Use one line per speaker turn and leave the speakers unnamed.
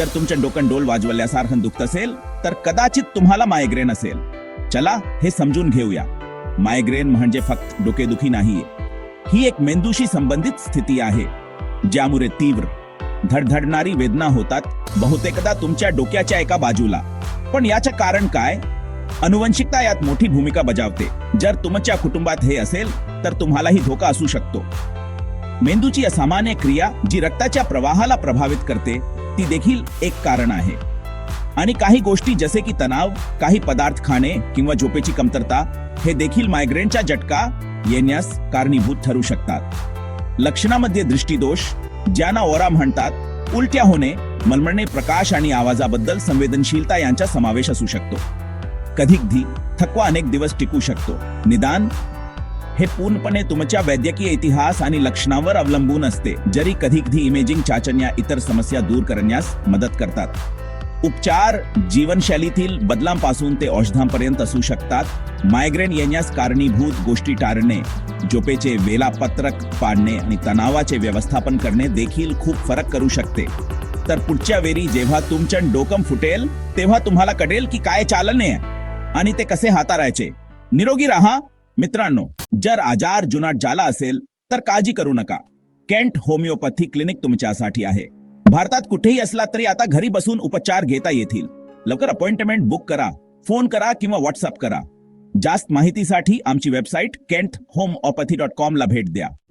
जर तुमच्या डोकं डोल वाजवल्यासारखं दुखत असेल तर कदाचित तुम्हाला मायग्रेन असेल. चला हे समजून घेऊया. मायग्रेन म्हणजे फक्त डोकेदुखी नाहीये. ही एक मेंदूशी संबंधित स्थिती आहे ज्यामुळे तीव्र धडधडणारी वेदना होतात बहुतेकदा तुमच्या डोक्याच्या एका बाजूला. पण याचं कारण काय? अनुवंशिकता यात मोठी भूमिका बजावते. जर तुमच्या कुटुंबात हे असेल तर तुम्हालाही धोका असू शकतो. मेंदूची असामान्य क्रिया जी रक्ताच्या प्रवाहाला प्रभावित करते ती देखील एक कारण आहे. आणि काही गोष्टी जसे की तणाव काही पदार्थ खाणे किंवा झोपेची कमतरता हे देखील मायग्रेनच्या झटका येण्यास कारणीभूत ठरू शकतात. लक्षणामध्ये दृष्टीदोष ज्यांना ओरा म्हणतात उलट्या होणे मलमळणे प्रकाश आणि आवाजाबद्दल संवेदनशीलता यांचा समावेश असू शकतो. कधीकधी थकवा अनेक दिवस टिकू शकतो. निदान हे पूर्णपणे तुमच्या वैद्यकीय इतिहास आणि लक्षणावर अवलंबून असते. जरी कधीकधी इमेजिंग चाचण्या इतर समस्या दूर करण्यास मदत करतात. उपचार जीवनशैलीतील बदलांपासून ते औषधांपर्यंत असू शकतात. मायग्रेन येण्यास कारणीभूत गोष्टी टाळणे झोपेचे वेलापत्रक पाडणे आणि तणावाचे व्यवस्थापन करणे देखील खूप फरक करू शकते. तर पुढच्या वेळी जेव्हा तुमचं डोकम फुटेल तेव्हा तुम्हाला कळेल की काय चालणे आणि ते कसे हाताळायचे. निरोगी राहा. मित्रांनो जर आजार जुनाट झाला असेल तर काळजी करू नका. केंट होमिओपॅथी क्लिनिक तुमच्यासाठी आहे. भारतात कुठेही असला तरी आता घरी बसून उपचार घेता येतील. लवकर अपॉइंटमेंट बुक करा फोन करा किंवा व्हॉट्सअप करा. जास्त माहितीसाठी आमची website Kent homeopathy dot com ला भेट द्या.